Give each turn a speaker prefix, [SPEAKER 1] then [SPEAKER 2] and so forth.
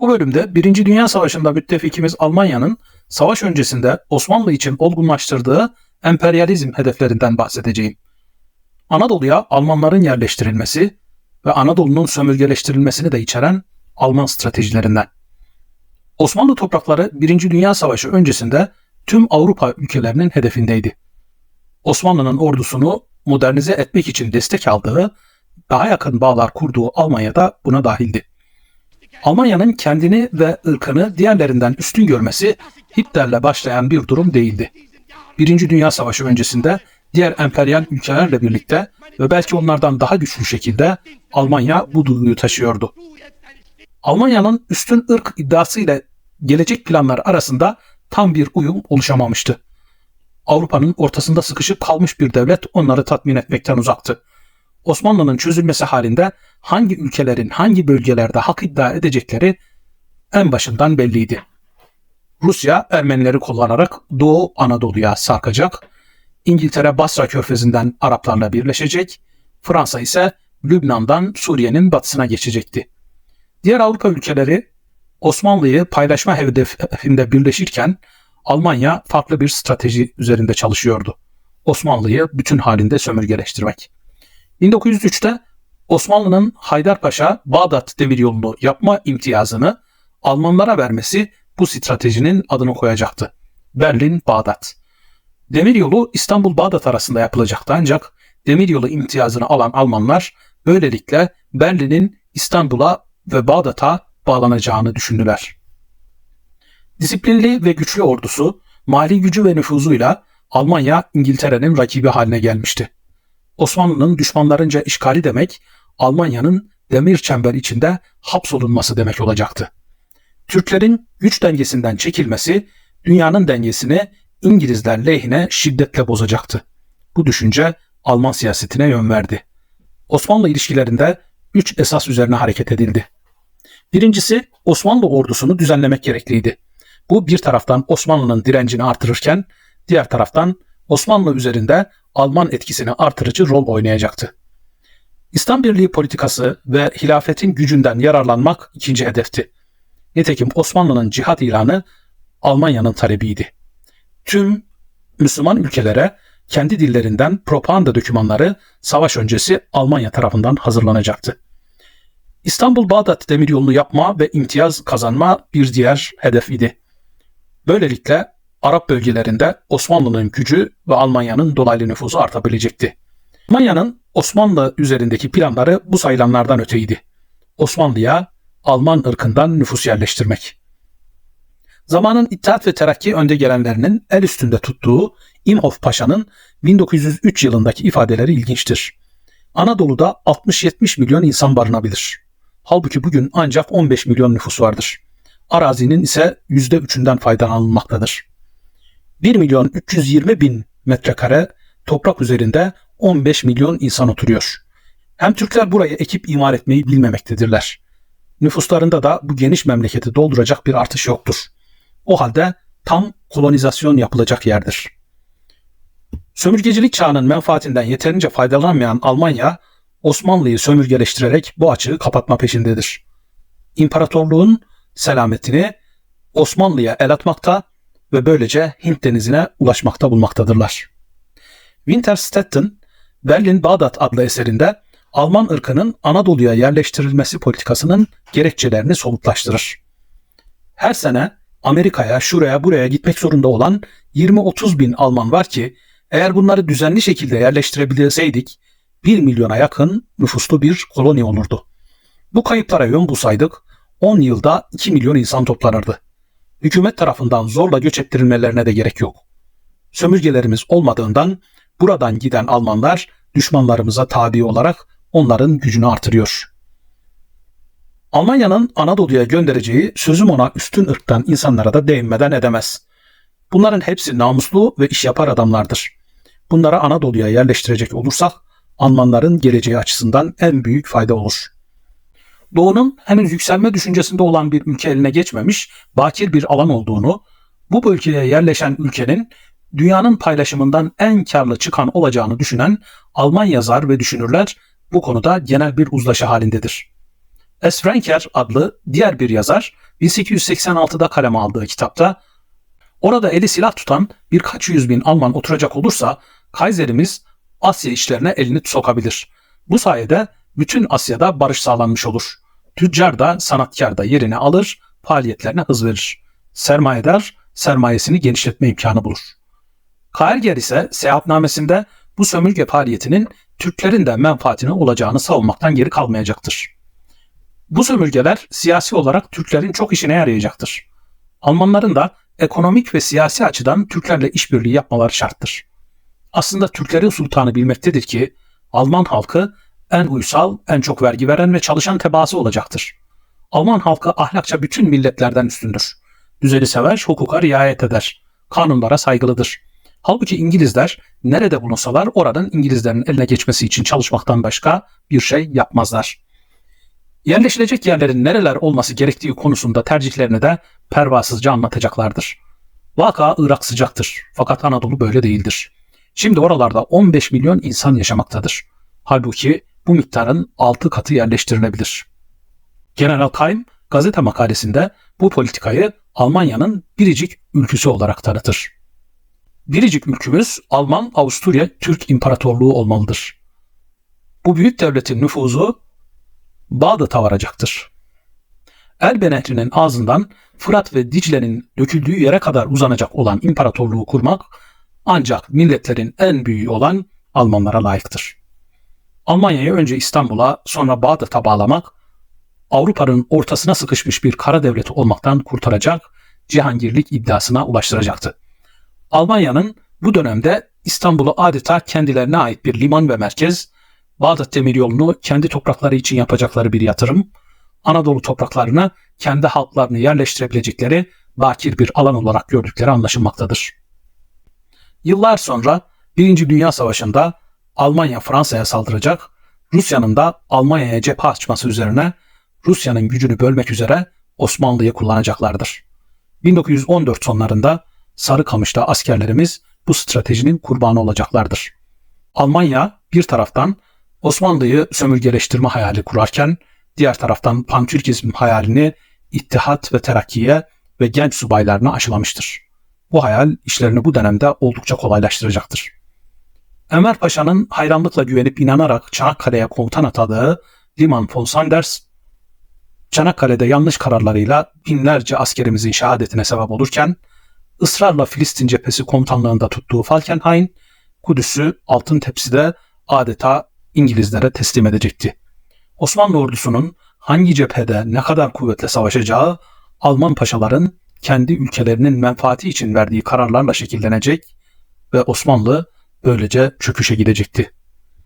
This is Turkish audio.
[SPEAKER 1] Bu bölümde 1. Dünya Savaşı'nda müttefikimiz Almanya'nın savaş öncesinde Osmanlı için olgunlaştırdığı emperyalizm hedeflerinden bahsedeceğim. Anadolu'ya Almanların yerleştirilmesi ve Anadolu'nun sömürgeleştirilmesini de içeren Alman stratejilerinden. Osmanlı toprakları 1. Dünya Savaşı öncesinde tüm Avrupa ülkelerinin hedefindeydi. Osmanlı'nın ordusunu modernize etmek için destek aldığı, daha yakın bağlar kurduğu Almanya da buna dahildi. Almanya'nın kendini ve ırkını diğerlerinden üstün görmesi Hitler'le başlayan bir durum değildi. Birinci Dünya Savaşı öncesinde diğer emperyal ülkelerle birlikte ve belki onlardan daha güçlü şekilde Almanya bu duyguyu taşıyordu. Almanya'nın üstün ırk iddiası ile gelecek planlar arasında tam bir uyum oluşamamıştı. Avrupa'nın ortasında sıkışıp kalmış bir devlet onları tatmin etmekten uzaktı. Osmanlı'nın çözülmesi halinde hangi ülkelerin hangi bölgelerde hak iddia edecekleri en başından belliydi. Rusya Ermenileri kullanarak Doğu Anadolu'ya sarkacak, İngiltere Basra körfezinden Araplarla birleşecek, Fransa ise Lübnan'dan Suriye'nin batısına geçecekti. Diğer Avrupa ülkeleri Osmanlı'yı paylaşma hedefinde birleşirken Almanya farklı bir strateji üzerinde çalışıyordu. Osmanlı'yı bütün halinde sömürgeleştirmek. 1903'te Osmanlı'nın Haydarpaşa Bağdat demiryolunu yapma imtiyazını Almanlara vermesi bu stratejinin adını koyacaktı. Berlin-Bağdat. Demiryolu İstanbul-Bağdat arasında yapılacaktı ancak demiryolu imtiyazını alan Almanlar böylelikle Berlin'in İstanbul'a ve Bağdat'a bağlanacağını düşündüler. Disiplinli ve güçlü ordusu, mali gücü ve nüfuzuyla Almanya İngiltere'nin rakibi haline gelmişti. Osmanlı'nın düşmanlarınca işgali demek, Almanya'nın demir çember içinde hapsolunması demek olacaktı. Türklerin güç dengesinden çekilmesi, dünyanın dengesini İngilizler lehine şiddetle bozacaktı. Bu düşünce Alman siyasetine yön verdi. Osmanlı ilişkilerinde üç esas üzerine hareket edildi. Birincisi Osmanlı ordusunu düzenlemek gerekliydi. Bu bir taraftan Osmanlı'nın direncini artırırken diğer taraftan Osmanlı üzerinde Alman etkisini artırıcı rol oynayacaktı. İslam Birliği politikası ve hilafetin gücünden yararlanmak ikinci hedefti. Nitekim Osmanlı'nın cihat ilanı Almanya'nın talebiydi. Tüm Müslüman ülkelere kendi dillerinden propaganda dokümanları savaş öncesi Almanya tarafından hazırlanacaktı. İstanbul-Bağdat demiryolunu yapma ve imtiyaz kazanma bir diğer hedef idi. Böylelikle Arap bölgelerinde Osmanlı'nın gücü ve Almanya'nın dolaylı nüfuzu artabilecekti. Almanya'nın Osmanlı üzerindeki planları bu sayılanlardan öteydi. Osmanlı'ya Alman ırkından nüfus yerleştirmek. Zamanın İttihat ve Terakki önde gelenlerinin el üstünde tuttuğu İmhof Paşa'nın 1903 yılındaki ifadeleri ilginçtir. Anadolu'da 60-70 milyon insan barınabilir. Halbuki bugün ancak 15 milyon nüfus vardır. Arazinin ise %3'ünden faydalanılmaktadır. 1 milyon 320 bin metrekare toprak üzerinde 15 milyon insan oturuyor. Hem Türkler burayı ekip imar etmeyi bilmemektedirler. Nüfuslarında da bu geniş memleketi dolduracak bir artış yoktur. O halde tam kolonizasyon yapılacak yerdir. Sömürgecilik çağının menfaatinden yeterince faydalanmayan Almanya, Osmanlı'yı sömürgeleştirerek bu açığı kapatma peşindedir. İmparatorluğun selametini Osmanlı'ya el atmakta ve böylece Hint denizine ulaşmakta bulmaktadırlar. Winterstetten, Berlin-Bağdat adlı eserinde Alman ırkının Anadolu'ya yerleştirilmesi politikasının gerekçelerini somutlaştırır. Her sene Amerika'ya, şuraya, buraya gitmek zorunda olan 20-30 bin Alman var ki eğer bunları düzenli şekilde yerleştirebilseydik 1 milyona yakın nüfuslu bir koloni olurdu. Bu kayıplara yön bulsaydık 10 yılda 2 milyon insan toplanırdı. Hükümet tarafından zorla göç ettirilmelerine de gerek yok. Sömürgelerimiz olmadığından buradan giden Almanlar düşmanlarımıza tabi olarak onların gücünü artırıyor. Almanya'nın Anadolu'ya göndereceği sözüm ona üstün ırktan insanlara da değinmeden edemez. Bunların hepsi namuslu ve iş yapar adamlardır. Bunlara Anadolu'ya yerleştirecek olursak Almanların geleceği açısından en büyük fayda olur. Doğu'nun henüz yükselme düşüncesinde olan bir ülke eline geçmemiş, bakir bir alan olduğunu, bu bölgeye yerleşen ülkenin dünyanın paylaşımından en karlı çıkan olacağını düşünen Alman yazar ve düşünürler bu konuda genel bir uzlaşı halindedir. Esfrenker adlı diğer bir yazar 1886'da kaleme aldığı kitapta orada eli silah tutan birkaç yüz bin Alman oturacak olursa Kaiserimiz Asya işlerine elini sokabilir. Bu sayede bütün Asya'da barış sağlanmış olur. Tüccar da sanatkar da yerini alır, faaliyetlerine hız verir. Sermayedar sermayesini genişletme imkanı bulur. Kaerger ise seyahatnamesinde bu sömürge faaliyetinin Türklerin de menfaatine olacağını savunmaktan geri kalmayacaktır. Bu sömürgeler siyasi olarak Türklerin çok işine yarayacaktır. Almanların da ekonomik ve siyasi açıdan Türklerle işbirliği yapmaları şarttır. Aslında Türklerin sultanı bilmektedir ki Alman halkı en uysal, en çok vergi veren ve çalışan tebaası olacaktır. Alman halkı ahlakça bütün milletlerden üstündür. Düzeni sever, hukuka riayet eder. Kanunlara saygılıdır. Halbuki İngilizler nerede bulunsalar oradan İngilizlerin eline geçmesi için çalışmaktan başka bir şey yapmazlar. Yerleşilecek yerlerin nereler olması gerektiği konusunda tercihlerini de pervasızca anlatacaklardır. Vaka Irak sıcaktır fakat Anadolu böyle değildir. Şimdi oralarda 15 milyon insan yaşamaktadır. Halbuki bu miktarın 6 katı yerleştirilebilir. General Kaim gazete makalesinde bu politikayı Almanya'nın biricik ülküsü olarak tanıtır. Biricik ülkümüz Alman, Avusturya, Türk İmparatorluğu olmalıdır. Bu büyük devletin nüfuzu Bağdat'a varacaktır. Elbe Nehri'nin ağzından Fırat ve Dicle'nin döküldüğü yere kadar uzanacak olan imparatorluğu kurmak ancak milletlerin en büyüğü olan Almanlara layıktır. Almanya'yı önce İstanbul'a sonra Bağdat'a bağlamak Avrupa'nın ortasına sıkışmış bir kara devleti olmaktan kurtaracak, cihangirlik iddiasına ulaştıracaktı. Almanya'nın bu dönemde İstanbul'u adeta kendilerine ait bir liman ve merkez, Bağdat Demiryolu'nu kendi toprakları için yapacakları bir yatırım, Anadolu topraklarına kendi halklarını yerleştirebilecekleri bakir bir alan olarak gördükleri anlaşılmaktadır. Yıllar sonra Birinci Dünya Savaşı'nda Almanya Fransa'ya saldıracak, Rusya'nın da Almanya'ya cephe açması üzerine Rusya'nın gücünü bölmek üzere Osmanlı'yı kullanacaklardır. 1914 sonlarında Sarıkamış'ta askerlerimiz bu stratejinin kurbanı olacaklardır. Almanya bir taraftan Osmanlı'yı sömürgeleştirme hayali kurarken diğer taraftan pantürkizm hayalini ittihat ve terakkiye ve genç subaylarına aşılamıştır. Bu hayal işlerini bu dönemde oldukça kolaylaştıracaktır. Enver Paşa'nın hayranlıkla güvenip inanarak Çanakkale'ye komutan atadığı Liman von Sanders, Çanakkale'de yanlış kararlarıyla binlerce askerimizin şehadetine sebep olurken, ısrarla Filistin cephesi komutanlığında tuttuğu Falkenhayn, Kudüs'ü altın tepside adeta İngilizlere teslim edecekti. Osmanlı ordusunun hangi cephede ne kadar kuvvetle savaşacağı Alman paşaların kendi ülkelerinin menfaati için verdiği kararlarla şekillenecek ve Osmanlı böylece çöküşe gidecekti.